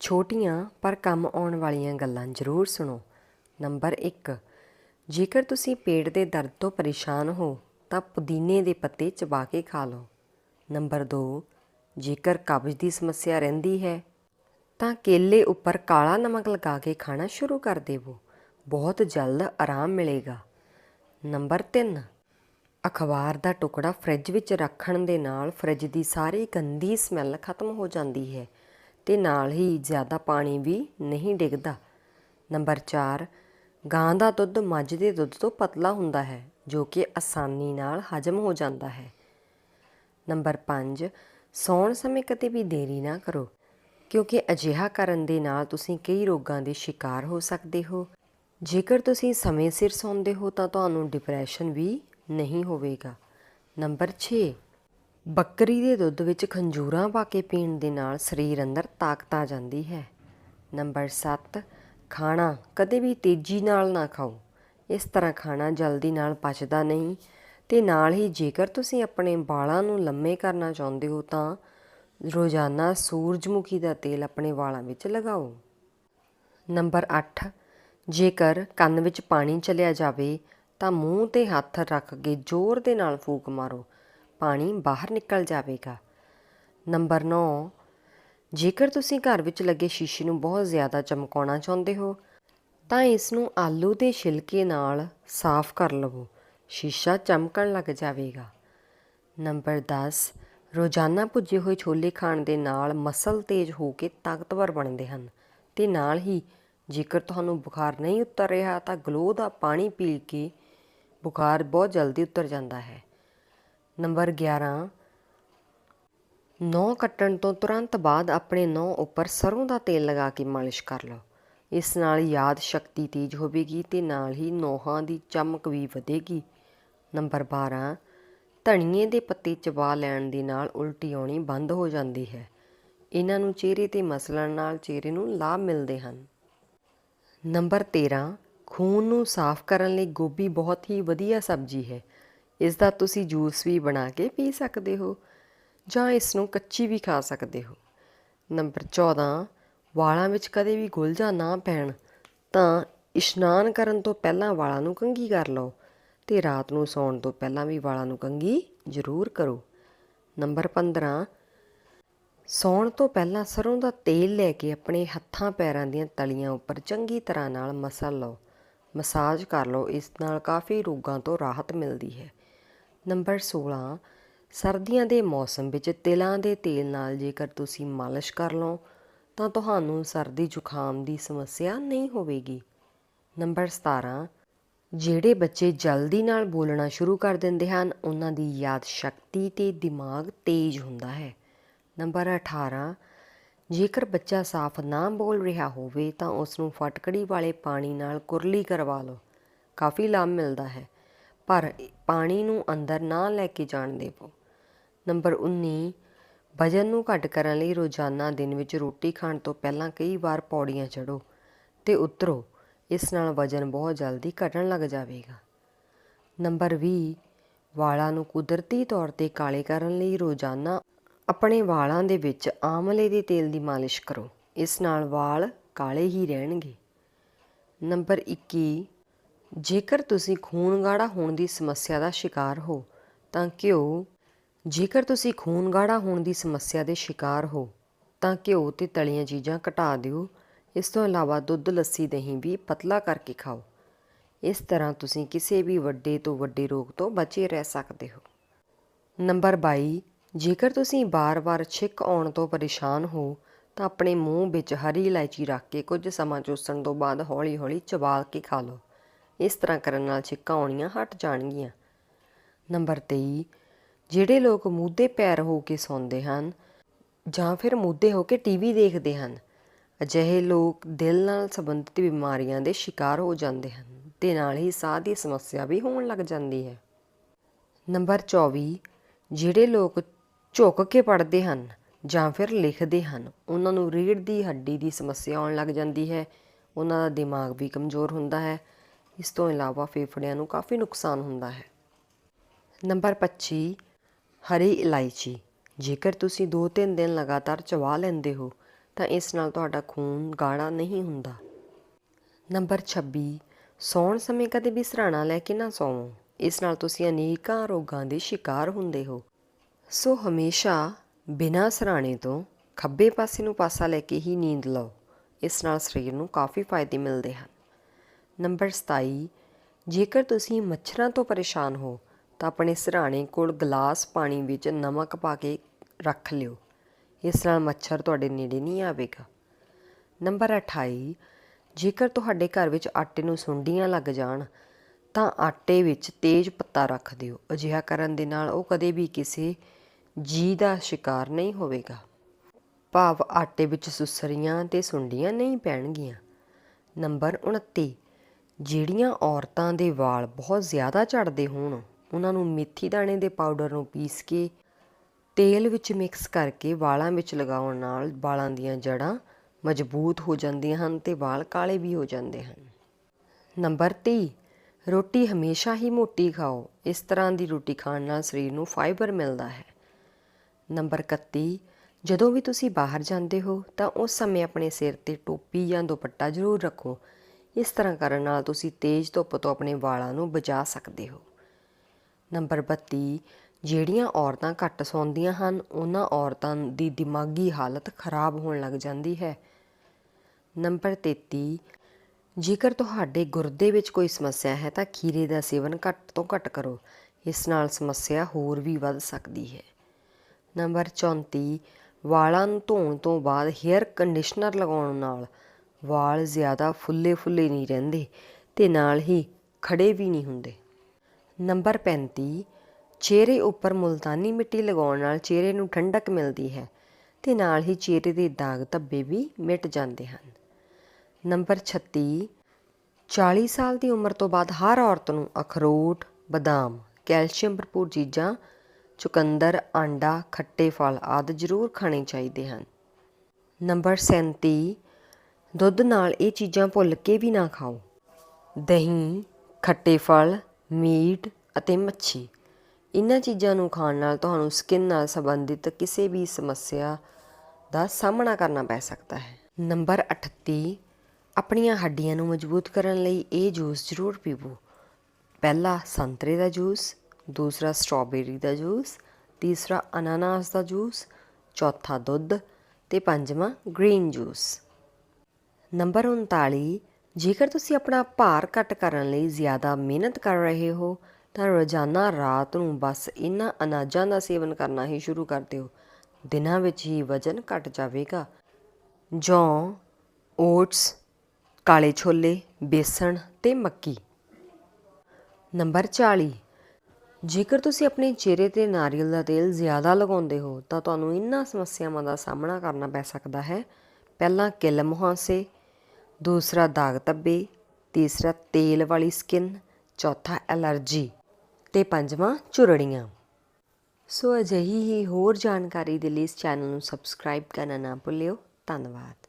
ਛੋਟੀਆਂ ਪਰ ਕੰਮ ਆਉਣ ਵਾਲੀਆਂ ਗੱਲਾਂ ਜ਼ਰੂਰ ਸੁਣੋ। ਨੰਬਰ 1 ਜੇਕਰ ਤੁਸੀਂ ਪੇਟ ਦੇ ਦਰਦ ਤੋਂ ਪਰੇਸ਼ਾਨ ਹੋ, ਤਾਂ ਪੁਦੀਨੇ ਦੇ ਪੱਤੇ ਚਬਾ ਕੇ ਖਾ ਲਓ। ਨੰਬਰ 2 ਜੇਕਰ ਕਬਜ਼ ਦੀ ਸਮੱਸਿਆ ਰਹਿੰਦੀ ਹੈ, ਤਾਂ ਕੇਲੇ ਉੱਪਰ ਕਾਲਾ ਨਮਕ ਲਗਾ ਕੇ ਖਾਣਾ ਸ਼ੁਰੂ ਕਰ ਦੇਵੋ। ਬਹੁਤ ਜਲਦ ਆਰਾਮ ਮਿਲੇਗਾ। ਨੰਬਰ 3 ਅਖਬਾਰ ਦਾ ਟੁਕੜਾ ਫ੍ਰਿਜ ਵਿੱਚ ਰੱਖਣ ਦੇ ਨਾਲ ਫ੍ਰਿਜ ਦੀ ਸਾਰੀ ਗੰਦੀ ਸਮੈਲ ਖਤਮ ਹੋ ਜਾਂਦੀ ਹੈ। ਤੇ ਨਾਲ ਹੀ ਜ਼ਿਆਦਾ ਪਾਣੀ ਵੀ ਨਹੀਂ ਡਿੱਗਦਾ। ਨੰਬਰ 4 ਗਾਂ ਦਾ ਦੁੱਧ ਮੱਝ ਦੇ ਦੁੱਧ ਤੋਂ ਪਤਲਾ ਹੁੰਦਾ ਹੈ, ਜੋ ਕਿ ਆਸਾਨੀ ਨਾਲ ਹਜਮ ਹੋ ਜਾਂਦਾ ਹੈ। ਨੰਬਰ 5 ਸੌਣ ਸਮੇਂ ਕਦੇ ਵੀ ਦੇਰੀ ਨਾ ਕਰੋ, ਕਿਉਂਕਿ ਅਜਿਹਾ ਕਰਨ ਦੇ ਨਾਲ ਤੁਸੀਂ ਕਈ ਰੋਗਾਂ ਦੇ ਸ਼ਿਕਾਰ ਹੋ ਸਕਦੇ ਹੋ। ਜੇਕਰ ਤੁਸੀਂ ਸਮੇਂ ਸਿਰ ਸੌਂਦੇ ਹੋ ਤਾਂ ਤੁਹਾਨੂੰ ਡਿਪਰੈਸ਼ਨ ਵੀ ਨਹੀਂ ਹੋਵੇਗਾ। ਨੰਬਰ 6 ਬੱਕਰੀ ਦੇ ਦੁੱਧ ਵਿੱਚ ਖੰਜੂਰਾਂ ਪਾ ਕੇ ਪੀਣ ਦੇ ਨਾਲ ਸਰੀਰ ਅੰਦਰ ਤਾਕਤ ਆ ਜਾਂਦੀ ਹੈ। ਨੰਬਰ 7 ਖਾਣਾ ਕਦੇ ਵੀ ਤੇਜ਼ੀ ਨਾਲ ਨਾ ਖਾਓ। ਇਸ ਤਰ੍ਹਾਂ ਖਾਣਾ ਜਲਦੀ ਨਾਲ ਪਚਦਾ ਨਹੀਂ ਤੇ ਨਾਲ ਹੀ ਜੇਕਰ ਤੁਸੀਂ ਆਪਣੇ ਵਾਲਾਂ ਨੂੰ ਲੰਮੇ ਕਰਨਾ ਚਾਹੁੰਦੇ ਹੋ ਤਾਂ ਰੋਜ਼ਾਨਾ ਸੂਰਜਮੁਖੀ ਦਾ ਤੇਲ ਆਪਣੇ ਵਾਲਾਂ ਵਿੱਚ ਲਗਾਓ। ਨੰਬਰ 8 ਜੇਕਰ ਕੰਨ ਵਿੱਚ ਪਾਣੀ ਚਲਿਆ ਜਾਵੇ ਤਾਂ ਮੂੰਹ ਤੇ ਹੱਥ ਰੱਖ ਕੇ ਜ਼ੋਰ ਦੇ ਨਾਲ ਫੂਕ ਮਾਰੋ ਪਾਣੀ ਬਾਹਰ ਨਿਕਲ ਜਾਵੇਗਾ। ਨੰਬਰ 9 ਜੇਕਰ ਤੁਸੀਂ ਘਰ ਵਿੱਚ ਲੱਗੇ ਸ਼ੀਸ਼ੇ ਨੂੰ ਬਹੁਤ ਜ਼ਿਆਦਾ ਚਮਕਾਉਣਾ ਚਾਹੁੰਦੇ ਹੋ, ਤਾਂ ਇਸ ਨੂੰ ਆਲੂ ਦੇ ਛਿਲਕੇ ਨਾਲ ਸਾਫ਼ ਕਰ ਲਵੋ। ਸ਼ੀਸ਼ਾ ਚਮਕਣ ਲੱਗ ਜਾਵੇਗਾ। ਨੰਬਰ 10 ਰੋਜ਼ਾਨਾ ਭੁੱਜੇ ਹੋਏ ਛੋਲੇ ਖਾਣ ਦੇ ਨਾਲ ਮਸਲ ਤੇਜ਼ ਹੋ ਕੇ ਤਾਕਤਵਰ ਬਣਦੇ ਹਨ। ਤੇ ਨਾਲ ਹੀ, ਜੇਕਰ ਤੁਹਾਨੂੰ ਬੁਖਾਰ ਨਹੀਂ ਉਤਰ ਰਿਹਾ, ਤਾਂ ਗਲੋ ਦਾ ਪਾਣੀ ਪੀ ਕੇ ਬੁਖਾਰ ਬਹੁਤ ਜਲਦੀ ਉਤਰ ਜਾਂਦਾ ਹੈ। ਨੰਬਰ 11 ਨਹੁੰ ਕੱਟਣ ਤੋਂ ਤੁਰੰਤ ਬਾਅਦ ਆਪਣੇ ਨਹੁੰ ਉੱਪਰ ਸਰੋਂ ਦਾ ਤੇਲ ਲਗਾ ਕੇ ਮਾਲਿਸ਼ ਕਰ ਲਓ। ਇਸ ਨਾਲ ਯਾਦ ਸ਼ਕਤੀ ਤੇਜ਼ ਹੋਵੇਗੀ ਤੇ ਨਾਲ ਹੀ ਨੋਹਾਂ ਦੀ ਚਮਕ ਵੀ ਵਧੇਗੀ। ਨੰਬਰ 12 ਧਣੀਏ ਦੇ ਪੱਤੇ ਚਬਾ ਲੈਣ ਦੇ ਨਾਲ ਉਲਟੀ ਆਉਣੀ ਬੰਦ ਹੋ ਜਾਂਦੀ ਹੈ। ਇਹਨਾਂ ਨੂੰ ਚਿਹਰੇ ਤੇ ਮਸਲਣ ਨਾਲ ਚਿਹਰੇ ਨੂੰ ਲਾਭ ਮਿਲਦੇ ਹਨ। ਨੰਬਰ 13 ਖੂਨ ਨੂੰ ਸਾਫ਼ ਕਰਨ ਲਈ ਗੋਭੀ ਬਹੁਤ ਹੀ ਵਧੀਆ ਸਬਜ਼ੀ ਹੈ। ਇਸ ਦਾ ਤੁਸੀਂ ਜੂਸ ਵੀ ਬਣਾ ਕੇ ਪੀ ਸਕਦੇ ਹੋ ਜਾਂ ਇਸ ਨੂੰ ਕੱਚੀ ਵੀ ਖਾ ਸਕਦੇ ਹੋ। ਨੰਬਰ 14 ਵਾਲਾਂ ਵਿੱਚ ਕਦੇ ਵੀ ਗੁਲਝਾ ਨਾ ਪੈਣ, ਤਾਂ ਇਸ਼ਨਾਨ ਕਰਨ ਤੋਂ ਪਹਿਲਾਂ ਵਾਲਾਂ ਨੂੰ ਕੰਘੀ ਕਰ ਲਓ ਤੇ ਰਾਤ ਨੂੰ ਸੌਣ ਤੋਂ ਪਹਿਲਾਂ ਵੀ ਵਾਲਾਂ ਨੂੰ ਕੰਘੀ ਜ਼ਰੂਰ ਕਰੋ। ਨੰਬਰ 15 ਸੌਣ ਤੋਂ ਪਹਿਲਾਂ ਸਰੋਂ ਦਾ ਤੇਲ ਲੈ ਕੇ ਆਪਣੇ ਹੱਥਾਂ ਪੈਰਾਂ ਦੀਆਂ ਤਲੀਆਂ ਉੱਪਰ ਚੰਗੀ ਤਰ੍ਹਾਂ ਨਾਲ ਮਸਲ ਲਓ। ਮਸਾਜ ਕਰ ਲਓ, ਇਸ ਨਾਲ ਕਾਫੀ ਰੋਗਾਂ ਤੋਂ ਰਾਹਤ ਮਿਲਦੀ ਹੈ। ਨੰਬਰ 16 ਸਰਦੀਆਂ ਦੇ ਮੌਸਮ ਵਿੱਚ ਤਿਲਾਂ ਦੇ ਤੇਲ ਨਾਲ ਜੇਕਰ ਤੁਸੀਂ ਮਾਲਿਸ਼ ਕਰ ਲਓ, ਤਾਂ ਤੁਹਾਨੂੰ ਸਰਦੀ ਜ਼ੁਕਾਮ ਦੀ ਸਮੱਸਿਆ ਨਹੀਂ ਹੋਵੇਗੀ। ਨੰਬਰ 17 ਜਿਹੜੇ ਬੱਚੇ ਜਲਦੀ ਨਾਲ ਬੋਲਣਾ ਸ਼ੁਰੂ ਕਰ ਦਿੰਦੇ ਹਨ, ਉਹਨਾਂ ਦੀ ਯਾਦ ਸ਼ਕਤੀ ਤੇ ਦਿਮਾਗ ਤੇਜ਼ ਹੁੰਦਾ ਹੈ। ਨੰਬਰ 18 ਜੇਕਰ ਬੱਚਾ ਸਾਫ਼ ਨਾ ਬੋਲ ਰਿਹਾ ਹੋਵੇ, ਤਾਂ ਉਸ ਨੂੰ ਫਟਕੜੀ ਵਾਲੇ ਪਾਣੀ ਨਾਲ ਕੁਰਲੀ ਕਰਵਾ ਲਓ। ਕਾਫੀ ਲਾਭ ਮਿਲਦਾ ਹੈ। ਪਰ ਪਾਣੀ ਨੂੰ ਅੰਦਰ ਨਾ ਲੈ ਕੇ ਜਾਣ ਦੇਵੋ। ਨੰਬਰ 19 ਵਜਨ ਨੂੰ ਘੱਟ ਕਰਨ ਲਈ ਰੋਜ਼ਾਨਾ ਦਿਨ ਵਿੱਚ ਰੋਟੀ ਖਾਣ ਤੋਂ ਪਹਿਲਾਂ ਕਈ ਵਾਰ ਪੌੜੀਆਂ ਚੜੋ ਤੇ ਉਤਰੋ। ਇਸ ਨਾਲ ਵਜਨ ਬਹੁਤ ਜਲਦੀ ਘਟਣ ਲੱਗ ਜਾਵੇਗਾ। ਨੰਬਰ 20 ਵਾਲਾਂ ਨੂੰ ਕੁਦਰਤੀ ਤੌਰ ਤੇ ਕਾਲੇ ਕਰਨ ਲਈ ਰੋਜ਼ਾਨਾ ਆਪਣੇ ਵਾਲਾਂ ਦੇ ਵਿੱਚ ਆਮਲੇ ਦੇ ਤੇਲ ਦੀ ਮਾਲਿਸ਼ ਕਰੋ। ਇਸ ਨਾਲ ਵਾਲ ਕਾਲੇ ਹੀ ਰਹਿਣਗੇ। ਨੰਬਰ 21 ਜੇਕਰ ਤੁਸੀਂ ਖੂਨ ਗਾੜਾ ਹੋਣ ਦੀ ਸਮੱਸਿਆ ਦਾ ਸ਼ਿਕਾਰ ਹੋ, ਤਾਂ ਘਿਓ, ਜੇਕਰ ਤੁਸੀਂ ਖੂਨ ਗਾੜਾ ਹੋਣ ਦੀ ਸਮੱਸਿਆ ਦੇ ਸ਼ਿਕਾਰ ਹੋ, ਤਾਂ ਘਿਓ ਤੇ ਤਲੀਆਂ ਚੀਜ਼ਾਂ ਘਟਾ ਦਿਓ। ਇਸ ਤੋਂ ਇਲਾਵਾ ਦੁੱਧ, ਲੱਸੀ, ਦਹੀਂ ਵੀ ਪਤਲਾ ਕਰਕੇ ਖਾਓ। ਇਸ ਤਰ੍ਹਾਂ ਤੁਸੀਂ ਕਿਸੇ ਵੀ ਵੱਡੇ ਤੋਂ ਵੱਡੇ ਰੋਗ ਤੋਂ ਬਚੇ ਰਹਿ ਸਕਦੇ ਹੋ। ਨੰਬਰ 22 ਜੇਕਰ ਤੁਸੀਂ ਬਾਰ-ਬਾਰ ਛਿੱਕ ਆਉਣ ਤੋਂ ਪਰੇਸ਼ਾਨ ਹੋ, ਤਾਂ ਆਪਣੇ ਮੂੰਹ ਵਿੱਚ ਹਰੀ ਇਲਾਇਚੀ ਰੱਖ ਕੇ ਕੁਝ ਸਮਾਂ ਚੂਸਣ ਤੋਂ ਬਾਅਦ ਹੌਲੀ-ਹੌਲੀ ਚਬਾਲ ਕੇ ਖਾ ਲਓ। ਇਸ ਤਰ੍ਹਾਂ ਕਰਨ ਨਾਲ ਛਿੱਕਾਂ ਆਉਣੀਆਂ ਹਟ ਜਾਣਗੀਆਂ। ਨੰਬਰ 23 ਜਿਹੜੇ ਲੋਕ ਮੂਧੇ ਪੈਰ ਹੋ ਕੇ ਸੌਂਦੇ ਹਨ ਜਾਂ ਫਿਰ ਮੂਧੇ ਹੋ ਕੇ ਟੀਵੀ ਦੇਖਦੇ ਹਨ, ਅਜਿਹੇ ਲੋਕ ਦਿਲ ਨਾਲ ਸੰਬੰਧਿਤ ਬਿਮਾਰੀਆਂ ਦੇ ਸ਼ਿਕਾਰ ਹੋ ਜਾਂਦੇ ਹਨ, ਤੇ ਨਾਲ ਹੀ ਸਾਹ ਦੀ ਸਮੱਸਿਆ ਵੀ ਹੋਣ ਲੱਗ ਜਾਂਦੀ ਹੈ। ਨੰਬਰ 24 ਜਿਹੜੇ ਲੋਕ ਝੁਕ ਕੇ ਪੜ੍ਹਦੇ ਹਨ ਜਾਂ ਫਿਰ ਲਿਖਦੇ ਹਨ, ਉਹਨਾਂ ਨੂੰ ਰੀੜ੍ਹ ਦੀ ਹੱਡੀ ਦੀ ਸਮੱਸਿਆ ਆਉਣ ਲੱਗ ਜਾਂਦੀ ਹੈ, ਉਹਨਾਂ ਦਾ ਦਿਮਾਗ ਵੀ ਕਮਜ਼ੋਰ ਹੁੰਦਾ ਹੈ। ਇਸ ਤੋਂ ਇਲਾਵਾ ਫੇਫੜਿਆਂ ਨੂੰ ਕਾਫੀ ਨੁਕਸਾਨ ਹੁੰਦਾ ਹੈ। ਨੰਬਰ 25 ਹਰੀ ਇਲਾਇਚੀ। ਜੇਕਰ ਤੁਸੀਂ 2-3 ਦਿਨ ਲਗਾਤਾਰ ਚਵਾ ਲੈਂਦੇ ਹੋ, ਤਾਂ ਇਸ ਨਾਲ ਤੁਹਾਡਾ ਖੂਨ ਗਾੜਾ ਨਹੀਂ ਹੁੰਦਾ। ਨੰਬਰ 26 ਸੌਣ ਸਮੇਂ ਕਦੇ ਵੀ ਸਰਾਣਾ ਲੈ ਕੇ ਨਾ ਸੌਵੋ। ਇਸ ਨਾਲ ਤੁਸੀਂ ਅਨੇਕਾਂ ਰੋਗਾਂ ਦੇ ਸ਼ਿਕਾਰ ਹੁੰਦੇ ਹੋ। ਸੋ ਹਮੇਸ਼ਾ ਬਿਨਾਂ ਸਰਾਣੇ ਤੋਂ ਖੱਬੇ ਪਾਸੇ ਨੂੰ ਪਾਸਾ ਲੈ ਕੇ ਹੀ ਨੀਂਦ ਲਓ। ਇਸ ਨਾਲ ਸਰੀਰ ਨੂੰ ਕਾਫੀ ਫਾਇਦੇ ਮਿਲਦੇ ਹਨ। ਨੰਬਰ 27 ਜੇਕਰ ਤੁਸੀਂ ਮੱਛਰਾਂ ਤੋਂ ਪਰੇਸ਼ਾਨ ਹੋ, ਤਾਂ ਆਪਣੇ ਸਿਰਹਾਣੇ ਕੋਲ ਗਲਾਸ ਪਾਣੀ ਵਿੱਚ ਨਮਕ ਪਾ ਕੇ ਰੱਖ ਲਿਓ। ਇਸ ਨਾਲ ਮੱਛਰ ਤੁਹਾਡੇ ਨੇੜੇ ਨਹੀਂ ਆਵੇਗਾ। ਨੰਬਰ 28 ਜੇਕਰ ਤੁਹਾਡੇ ਘਰ ਵਿੱਚ ਆਟੇ ਨੂੰ ਸੁੰਡੀਆਂ ਲੱਗ ਜਾਣ, ਤਾਂ ਆਟੇ ਵਿੱਚ ਤੇਜ਼ ਪੱਤਾ ਰੱਖ ਦਿਓ। ਅਜਿਹਾ ਕਰਨ ਦੇ ਨਾਲ ਉਹ ਕਦੇ ਵੀ ਕਿਸੇ ਜੀ ਦਾ ਸ਼ਿਕਾਰ ਨਹੀਂ ਹੋਵੇਗਾ। ਭਾਵ ਆਟੇ ਵਿੱਚ ਸੁਸਰੀਆਂ ਤੇ ਸੁੰਡੀਆਂ ਨਹੀਂ ਪੈਣਗੀਆਂ। ਨੰਬਰ 29 ਜਿਹੜੀਆਂ ਔਰਤਾਂ ਦੇ ਵਾਲ ਬਹੁਤ ਜ਼ਿਆਦਾ ਝੜਦੇ ਹੋਣ, ਉਹਨਾਂ ਨੂੰ ਮੇਥੀ ਦਾਣੇ ਦੇ ਪਾਊਡਰ ਨੂੰ ਪੀਸ ਕੇ ਤੇਲ ਵਿੱਚ ਮਿਕਸ ਕਰਕੇ ਵਾਲਾਂ ਵਿੱਚ ਲਗਾਉਣ ਨਾਲ ਵਾਲਾਂ ਦੀਆਂ ਜੜ੍ਹਾਂ ਮਜ਼ਬੂਤ ਹੋ ਜਾਂਦੀਆਂ ਹਨ ਤੇ ਵਾਲ ਕਾਲੇ ਵੀ ਹੋ ਜਾਂਦੇ ਹਨ। ਨੰਬਰ 30 ਰੋਟੀ ਹਮੇਸ਼ਾ ਹੀ ਮੋਟੀ ਖਾਓ। ਇਸ ਤਰ੍ਹਾਂ ਦੀ ਰੋਟੀ ਖਾਣ ਨਾਲ ਸਰੀਰ ਨੂੰ ਫਾਈਬਰ ਮਿਲਦਾ ਹੈ। ਨੰਬਰ 31 ਜਦੋਂ ਵੀ ਤੁਸੀਂ ਬਾਹਰ ਜਾਂਦੇ ਹੋ ਤਾਂ ਉਸ ਸਮੇਂ ਆਪਣੇ ਸਿਰ ਤੇ ਟੋਪੀ ਜਾਂ ਦੁਪੱਟਾ ਜ਼ਰੂਰ ਰੱਖੋ। ਇਸ ਤਰ੍ਹਾਂ ਕਰਨ ਨਾਲ ਤੁਸੀਂ ਤੇਜ਼ ਧੁੱਪ ਤੋਂ ਆਪਣੇ ਵਾਲਾਂ ਨੂੰ ਬਚਾ ਸਕਦੇ ਹੋ। ਨੰਬਰ 32 ਜਿਹੜੀਆਂ ਔਰਤਾਂ ਘੱਟ ਸੌਂਦੀਆਂ ਹਨ, ਉਹਨਾਂ ਔਰਤਾਂ ਦੀ ਦਿਮਾਗੀ ਹਾਲਤ ਖਰਾਬ ਹੋਣ ਲੱਗ ਜਾਂਦੀ ਹੈ। ਨੰਬਰ 33 ਜੇਕਰ ਤੁਹਾਡੇ ਗੁਰਦੇ ਵਿੱਚ ਕੋਈ ਸਮੱਸਿਆ ਹੈ, ਤਾਂ ਖੀਰੇ ਦਾ ਸੇਵਨ ਘੱਟ ਤੋਂ ਘੱਟ ਕਰੋ। ਇਸ ਨਾਲ ਸਮੱਸਿਆ ਹੋਰ ਵੀ ਵੱਧ ਸਕਦੀ ਹੈ। ਨੰਬਰ 34 ਵਾਲਾਂ ਨੂੰ ਧੋਣ ਤੋਂ ਬਾਅਦ ਹੇਅਰ ਕੰਡੀਸ਼ਨਰ ਲਗਾਉਣ ਨਾਲ ਵਾਲ ਜ਼ਿਆਦਾ ਫੁੱਲੇ ਫੁੱਲੇ ਨਹੀਂ ਰਹਿੰਦੇ ਤੇ ਨਾਲ ਹੀ ਖੜੇ ਵੀ ਨਹੀਂ ਹੁੰਦੇ। ਨੰਬਰ 35 ਚਿਹਰੇ ਉੱਪਰ ਮੁਲਤਾਨੀ ਮਿੱਟੀ ਲਗਾਉਣ ਨਾਲ ਚਿਹਰੇ ਨੂੰ ਠੰਡਕ ਮਿਲਦੀ ਹੈ ਤੇ ਨਾਲ ਹੀ ਚਿਹਰੇ ਦੇ ਦਾਗ ਧੱਬੇ ਵੀ ਮਿਟ ਜਾਂਦੇ ਹਨ। ਨੰਬਰ 36 40 ਸਾਲ ਦੀ ਉਮਰ ਤੋਂ ਬਾਅਦ ਹਰ ਔਰਤ ਨੂੰ ਅਖਰੋਟ, ਬਦਾਮ, ਕੈਲਸ਼ੀਅਮ ਭਰਪੂਰ ਚੀਜ਼ਾਂ, ਚੁਕੰਦਰ, ਆਂਡਾ, ਖੱਟੇ ਫਲ ਆਦਿ ਜ਼ਰੂਰ ਖਾਣੇ ਚਾਹੀਦੇ ਹਨ। ਨੰਬਰ 37 ਦੁੱਧ ਨਾਲ ਇਹ ਚੀਜ਼ਾਂ ਭੁੱਲ ਕੇ ਵੀ ਨਾ ਖਾਓ। ਦਹੀਂ, ਖੱਟੇ ਫਲ, ਮੀਟ ਅਤੇ ਮੱਛੀ। ਇਹਨਾਂ ਚੀਜ਼ਾਂ ਨੂੰ ਖਾਣ ਨਾਲ ਤੁਹਾਨੂੰ ਸਕਿਨ ਨਾਲ ਸੰਬੰਧਿਤ ਕਿਸੇ ਵੀ ਸਮੱਸਿਆ ਦਾ ਸਾਹਮਣਾ ਕਰਨਾ ਪੈ ਸਕਦਾ ਹੈ। ਨੰਬਰ 38 ਆਪਣੀਆਂ ਹੱਡੀਆਂ ਨੂੰ ਮਜ਼ਬੂਤ ਕਰਨ ਲਈ ਇਹ ਜੂਸ ਜ਼ਰੂਰ ਪੀਵੋ। ਪਹਿਲਾ, ਸੰਤਰੇ ਦਾ ਜੂਸ, ਦੂਸਰਾ, ਸਟ੍ਰਾਬੇਰੀ ਦਾ ਜੂਸ, ਤੀਸਰਾ, ਅਨਾਨਾਸ ਦਾ ਜੂਸ, ਚੌਥਾ, ਦੁੱਧ ਤੇ ਪੰਜਵਾਂ, ਗ੍ਰੀਨ ਜੂਸ। ਨੰਬਰ 39 ਜੇਕਰ ਤੁਸੀਂ ਆਪਣਾ ਭਾਰ ਘੱਟ ਕਰਨ ਲਈ ਜ਼ਿਆਦਾ ਮਿਹਨਤ ਕਰ ਰਹੇ ਹੋ, ਤਾਂ ਰੋਜ਼ਾਨਾ ਰਾਤ ਨੂੰ ਬਸ ਇਹਨਾਂ ਅਨਾਜਾਂ ਦਾ ਸੇਵਨ ਕਰਨਾ ਹੀ ਸ਼ੁਰੂ ਕਰ ਦਿਓ। ਦਿਨਾਂ ਵਿੱਚ ਹੀ ਵਜ਼ਨ ਘਟ ਜਾਵੇਗਾ। ਜੌਂ, ਓਟਸ, ਕਾਲੇ ਛੋਲੇ, ਬੇਸਣ ਤੇ ਮੱਕੀ। ਨੰਬਰ 40 ਜੇਕਰ ਤੁਸੀਂ ਆਪਣੇ ਚਿਹਰੇ ਤੇ ਨਾਰੀਅਲ ਦਾ ਤੇਲ ਜ਼ਿਆਦਾ ਲਗਾਉਂਦੇ ਹੋ, ਤਾਂ ਤੁਹਾਨੂੰ ਇਹਨਾਂ ਸਮੱਸਿਆਵਾਂ ਦਾ ਸਾਹਮਣਾ ਕਰਨਾ ਪੈ ਸਕਦਾ ਹੈ। ਪਹਿਲਾਂ ਕਿਲ ਮੁਹਾਸੇ ਦੂਸਰਾ ਦਾਗ ਧੱਬੇ, ਤੀਸਰਾ ਤੇਲ ਵਾਲੀ ਸਕਿਨ, ਚੌਥਾ ਐਲਰਜੀ ਤੇ ਪੰਜਵਾਂ ਝੁਰੜੀਆਂ ਸੋ ਅਜਿਹੀ ਹੀ ਹੋਰ ਜਾਣਕਾਰੀ ਦੇ ਲਈ ਇਸ ਚੈਨਲ ਨੂੰ ਸਬਸਕ੍ਰਾਈਬ ਕਰਨਾ ਨਾ ਭੁੱਲਿਓ। ਧੰਨਵਾਦ।